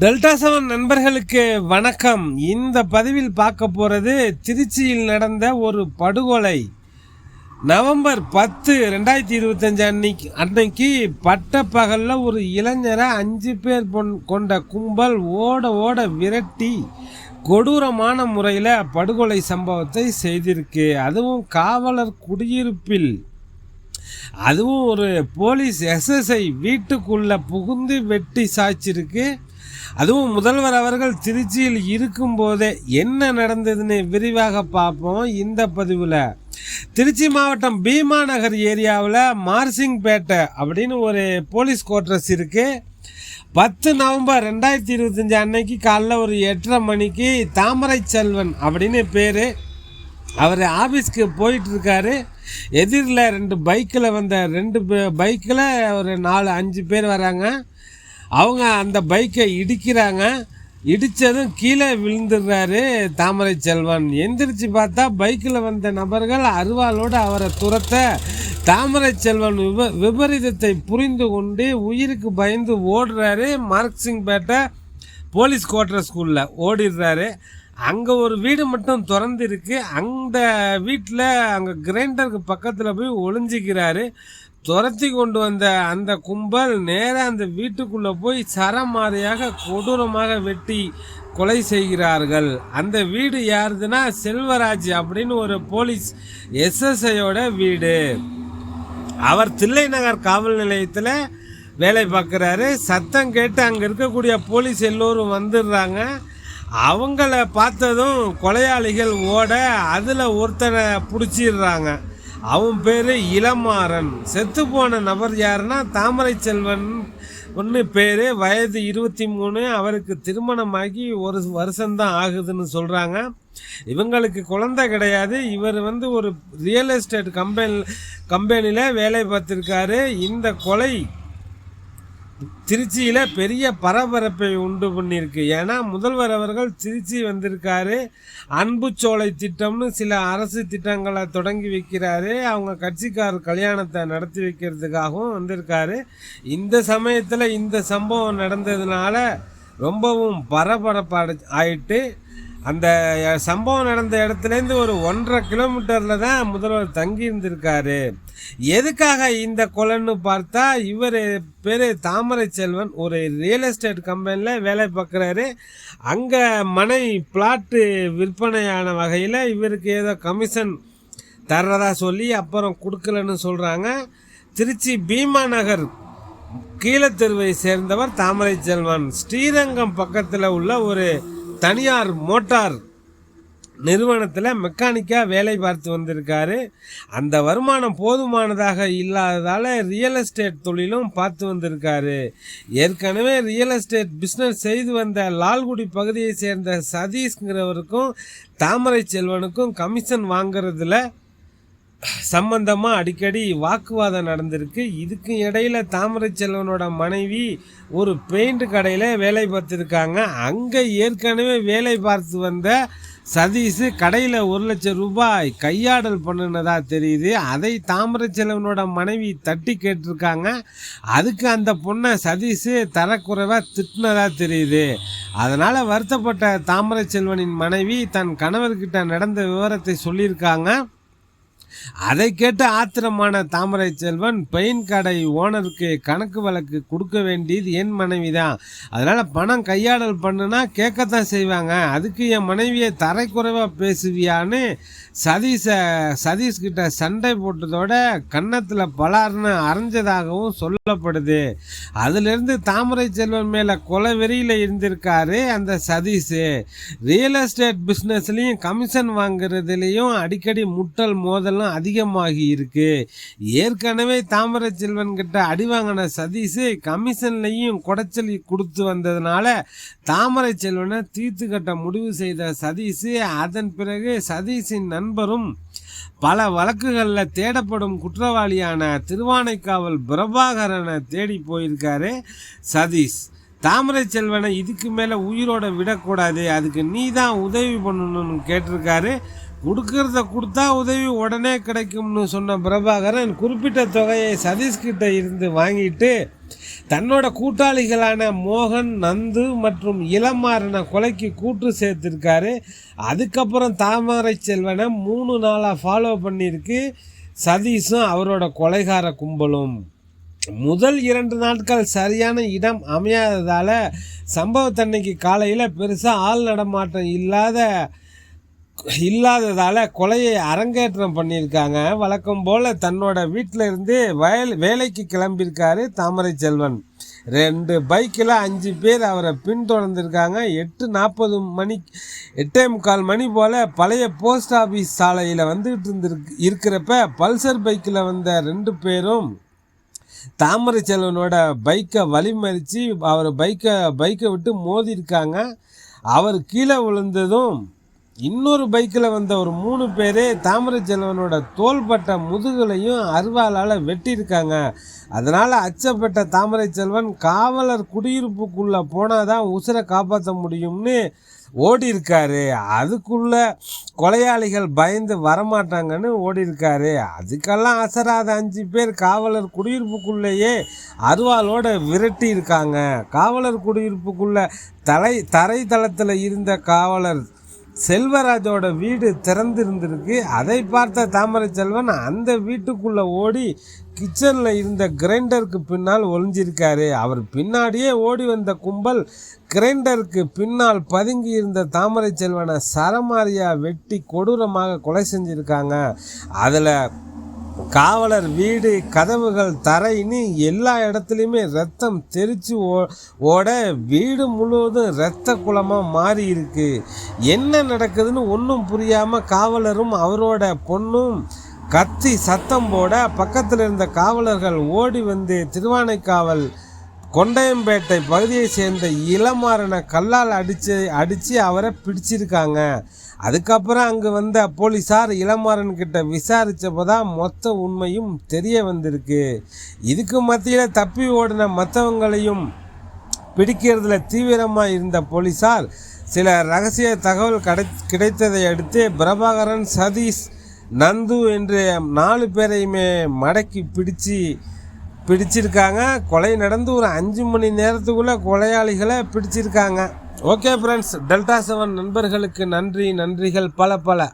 Delta seven நண்பர்களுக்கு வணக்கம். இந்த பதிவில் பார்க்க போகிறது திருச்சியில் நடந்த ஒரு படுகொலை. நவம்பர் பத்து ரெண்டாயிரத்தி இருபத்தஞ்சு அன்னைக்கு அன்னைக்கு பட்ட பகலில் ஒரு இளைஞரை அஞ்சு பேர் பொன்- கொண்ட கும்பல் ஓட ஓட விரட்டி கொடூரமான முறையில் படுகொலை சம்பவத்தை செய்திருக்கு. அதுவும் காவலர் குடியிருப்பில். அதுவும் ஒரு போலீஸ் எஸ்எஸ்ஐ வீட்டுக்குள்ளே புகுந்து வெட்டி சாய்ச்சிருக்கு. அதுவும் முதல்வர் அவர்கள் திருச்சியில் இருக்கும்போதே என்ன நடந்ததுன்னு விரிவாக பார்ப்போம். இந்த பதிவில் திருச்சி மாவட்டம் பீமா நகர் ஏரியாவில் மார்சிங்பேட்டை அப்படின்னு ஒரு போலீஸ் குவார்டர்ஸ் இருக்குது பத்து நவம்பர் ரெண்டாயிரத்தி இருபத்தஞ்சி அன்னைக்கு காலைல ஒரு எட்டரை மணிக்கு தாமரை செல்வன் அப்படின்னு பேர். அவர் ஆஃபீஸ்க்கு போயிட்டுருக்காரு எதிரில் ரெண்டு பைக்கில் வந்த ரெண்டு பைக்கில் ஒரு நாலு அஞ்சு பேர் வராங்க. அவங்க அந்த பைக்கை இடிக்கிறாங்க. இடித்ததும் கீழே விழுந்துடுறாரு தாமரை செல்வன். எந்திரிச்சு பார்த்தா பைக்கில் வந்த நபர்கள் அருவாளோடு அவரை துரத்த தாமரை செல்வன் விப விபரீதத்தை புரிந்து கொண்டு உயிருக்கு பயந்து ஓடுறாரு. மார்க்சிங்பேட்டை போலீஸ் குவார்டர் ஸ்கூலில் ஓடிடுறாரு. அங்கே ஒரு வீடு மட்டும் திறந்துருக்கு. அந்த வீட்டில் அங்கே கிரைண்டருக்கு பக்கத்தில் போய் ஒளிஞ்சிக்கிறாரு. துரத்தி கொண்டு வந்த அந்த கும்பல் நேராக அந்த வீட்டுக்குள்ளே போய் சரமாரியாக கொடூரமாக வெட்டி கொலை செய்கிறார்கள். அந்த வீடு யாருதுன்னா செல்வராஜ் அப்படின்னு ஒரு போலீஸ் எஸ்எஸ்ஐயோட வீடு. அவர் தில்லை நகர் காவல் நிலையத்தில் வேலை பார்க்குறாரு. சத்தம் கேட்டு அங்கே இருக்கக்கூடிய போலீஸ் எல்லோரும் வந்துடுறாங்க. அவங்கள பார்த்ததும் கொலையாளிகள் ஓட அதில் ஒருத்தனை பிடிச்சிடுறாங்க. அவன் பேர் இளமாறன். செத்து போன நபர் யாருன்னா தாமரை செல்வன் ஒன்று பேர். வயது இருபத்தி மூணு. அவருக்கு திருமணமாகி ஒரு வருஷம்தான் ஆகுதுன்னு சொல்கிறாங்க இவங்களுக்கு குழந்தை கிடையாது. இவர் வந்து ஒரு ரியல் எஸ்டேட் கம்பெனி கம்பெனியில் வேலை பார்த்துருக்காரு. இந்த கொலை திருச்சியில் பெரிய பரபரப்பை உண்டு பண்ணியிருக்கு. ஏன்னா முதல்வர் அவர்கள் திருச்சி வந்திருக்காரு. அன்பு சோலை திட்டம்னு சில அரசு திட்டங்களை தொடங்கி வைக்கிறாரு. அவங்க கட்சிக்கார் கல்யாணத்தை நடத்தி வைக்கிறதுக்காகவும் வந்திருக்காரு. இந்த சமயத்தில் இந்த சம்பவம் நடந்ததுனால ரொம்பவும் பரபரப்பு ஆயிட்டு அந்த சம்பவம் நடந்த இடத்துலேருந்து ஒரு ஒன்றரை கிலோமீட்டரில் தான் முதல்வர் தங்கி இருந்திருக்காரு எதுக்காக இந்த கொலைன்னு பார்த்தா இவர் பேர் தாமரை செல்வன். ஒரு ரியல் எஸ்டேட் கம்பெனியில் வேலை பார்க்குறாரு. அங்கே மனை பிளாட்டு விற்பனையான வகையில் இவருக்கு ஏதோ கமிஷன் தர்றதா சொல்லி அப்புறம் கொடுக்கலன்னு சொல்கிறாங்க திருச்சி பீமா நகர் கீழத்தெருவை சேர்ந்தவர் தாமரை செல்வன். ஸ்ரீரங்கம் பக்கத்தில் உள்ள ஒரு தனியார் மோட்டார் நிறுவனத்தில் மெக்கானிக்காக வேலை பார்த்து வந்திருக்காரு. அந்த வருமானம் போதுமானதாக இல்லாததால் ரியல் எஸ்டேட் தொழிலும் பார்த்து வந்திருக்காரு. ஏற்கனவே ரியல் எஸ்டேட் பிஸ்னஸ் செய்து வந்த லால்குடி பகுதியை சேர்ந்த சதீஷ்ங்கிறவருக்கும் தாமரை செல்வனுக்கும் கமிஷன் வாங்குறதுல சம்பந்தமாக அடிக்கடி வாக்குவாதம் நடந்திருக்கு. இதுக்கு இடையில தாமரை செல்வனோட மனைவி ஒரு பெயிண்ட் கடையில் வேலை பார்த்துருக்காங்க. அங்கே ஏற்கனவே வேலை பார்த்து வந்த சதீஷ் கடையில் ஒரு லட்சம் ரூபாய் கையாடல் பண்ணினதா தெரியுது. அதை தாமரை செல்வனோட மனைவி தட்டி கேட்டிருக்காங்க. அதுக்கு அந்த பொண்ணை சதீஷ் தரக்குறைவாக திட்டினதா தெரியுது. அதனால் வருத்தப்பட்ட தாமரை செல்வனின் மனைவி தன் கணவர்கிட்ட நடந்த விவரத்தை சொல்லியிருக்காங்க. அதை கேட்டு ஆத்திரமான தாமரை செல்வன் பெயின் கடை ஓனருக்கு கணக்கு வழக்கு கொடுக்க வேண்டியது என் மனைவி தான் அதனால் பணம் கையாடல் பண்ணுனா கேட்கத்தான் செய்வாங்க. அதுக்கு என் மனைவியை தரைக்குறைவாக பேசுவியான்னு சதீஷை சதீஷ் கிட்ட சண்டை போட்டதோட கன்னத்தில் பலார்னு அரைஞ்சதாகவும் சொல்லப்படுது. அதிலிருந்து தாமரை செல்வன் மேலே கொலை வெறியில் இருந்திருக்காரு அந்த சதீஷ். ரியல் எஸ்டேட் பிஸ்னஸ்லேயும் கமிஷன் வாங்குறதுலேயும் அடிக்கடி முட்டல் மோதல் மோதலும் அதிகமாகி இருக்கு ஏற்கனவே தாமரை செல்வன் கிட்ட அடி வாங்கின சதீஷ் கமிஷன்லையும் குடைச்சலி கொடுத்து வந்ததுனால தாமரை செல்வனை தீர்த்து கட்ட முடிவு செய்த சதீஷ் அதன் பிறகு சதீஷின் நண்பரும் பல வழக்குகளில் தேடப்படும் குற்றவாளியான திருவானைக்காவல் பிரபாகரனை தேடி போயிருக்காரு சதீஷ். தாமரை செல்வனை இதுக்கு மேலே உயிரோட விடக்கூடாது அதுக்கு நீ தான் உதவி பண்ணணும்னு கேட்டிருக்காரு. கொடுக்கறத கொடுத்தா உதவி உடனே கிடைக்கும்னு சொன்ன பிரபாகரன் குறிப்பிட்ட தொகையை சதீஷ்கிட்ட இருந்து வாங்கிட்டு தன்னோட கூட்டாளிகளான மோகன் நந்து மற்றும் இளமாறனை கொலைக்கு கூட்டு சேர்த்துருக்காரு. அதுக்கப்புறம் தாமரை செல்வனை மூணு நாளாக ஃபாலோ பண்ணியிருக்கு சதீஷும் அவரோட கொலைகார கும்பலும். முதல் இரண்டு நாட்கள் சரியான இடம் அமையாததால் சம்பவத்தன்னைக்கு காலையில் பெருசாக ஆள் நடமாட்டம் இல்லாத இல்லாததால் கொலையை அரங்கேற்றம் பண்ணியிருக்காங்க. வழக்கம் போல் தன்னோட வீட்டில் இருந்து வயல் வேலைக்கு கிளம்பியிருக்காரு தாமரை செல்வன். ரெண்டு பைக்கில் அஞ்சு பேர் அவரை பின்தொடர்ந்துருக்காங்க. எட்டு நாற்பது மணி எட்டே முக்கால் மணி போல் பழைய போஸ்ட் ஆஃபீஸ் சாலையில் வந்துகிட்டு இருந்திருக்கு இருக்கிறப்ப பல்சர் பைக்கில் வந்த ரெண்டு பேரும் தாமரை செல்வனோட பைக்கை வழிமறித்து அவர் பைக்கை பைக்கை விட்டு மோதிருக்காங்க அவர் கீழே விழுந்ததும் இன்னொரு பைக்கில் வந்த ஒரு மூணு பேர் தாமரை செல்வனோட தோள்பட்ட முதுகலையும் அருவாளால் வெட்டியிருக்காங்க. அதனால் அச்சப்பட்ட தாமரை செல்வன் காவலர் குடியிருப்புக்குள்ளே போனால் தான் உசுரை காப்பாற்ற முடியும்னு ஓடி இருக்காரு அதுக்குள்ள கொலையாளிகள் பயந்து வரமாட்டாங்கன்னு ஓடி இருக்காரு அதுக்கெல்லாம் அசராத அஞ்சு பேர் காவலர் குடியிருப்புக்குள்ளேயே அருவாளோட விரட்டி இருக்காங்க காவலர் குடியிருப்புக்குள்ள தலை தரை தளத்தில் இருந்த காவலர் செல்வராஜோட வீடு திறந்திருந்திருக்கு. அதை பார்த்த தாமரை செல்வன் அந்த வீட்டுக்குள்ளே ஓடி கிச்சனில் இருந்த கிரைண்டருக்கு பின்னால் ஒளிஞ்சிருக்காரு. அவர் பின்னாடியே ஓடி வந்த கும்பல் கிரைண்டருக்கு பின்னால் பதுங்கி இருந்த தாமரை செல்வனை சரமாரியாக வெட்டி கொடூரமாக கொலை செஞ்சுருக்காங்க. அதில் காவலர் வீடு கதவுகள் தரைன்னு எல்லா இடத்துலையுமே ரத்தம் தெரிச்சு ஓ ஓட வீடு முழுவதும் இரத்த குளமாக மாறி இருக்கு என்ன நடக்குதுன்னு ஒன்றும் புரியாமல் காவலரும் அவரோட பொண்ணும் கத்தி சத்தம் போட பக்கத்தில் இருந்த காவலர்கள் ஓடி வந்து திருவானைக்காவல் கொண்டையம்பேட்டை பகுதியை சேர்ந்த இளமாறனை கல்லால் அடித்து அடித்து அவரை பிடிச்சிருக்காங்க. அதுக்கப்புறம் அங்கே வந்த போலீஸார் இளமாறன்கிட்ட விசாரித்தப்போ தான் மொத்த உண்மையும் தெரிய வந்திருக்கு. இதுக்கு மத்தியில் தப்பி ஓடின மற்றவங்களையும் பிடிக்கிறதுல தீவிரமாக இருந்த போலீஸார் சில ரகசிய தகவல் கிடை கிடைத்ததை அடுத்து பிரபாகரன் சதீஷ் நந்து என்று நாலு பேரையுமே மடக்கி பிடிச்சு பிடிச்சிருக்காங்க. கொலை நடந்து ஒரு அஞ்சு மணி நேரத்துக்குள்ளே கொலையாளிகளை பிடிச்சிருக்காங்க. ஓகே ஃப்ரெண்ட்ஸ் டெல்டா செவன் நண்பர்களுக்கு நன்றி நன்றிகள் பல பல.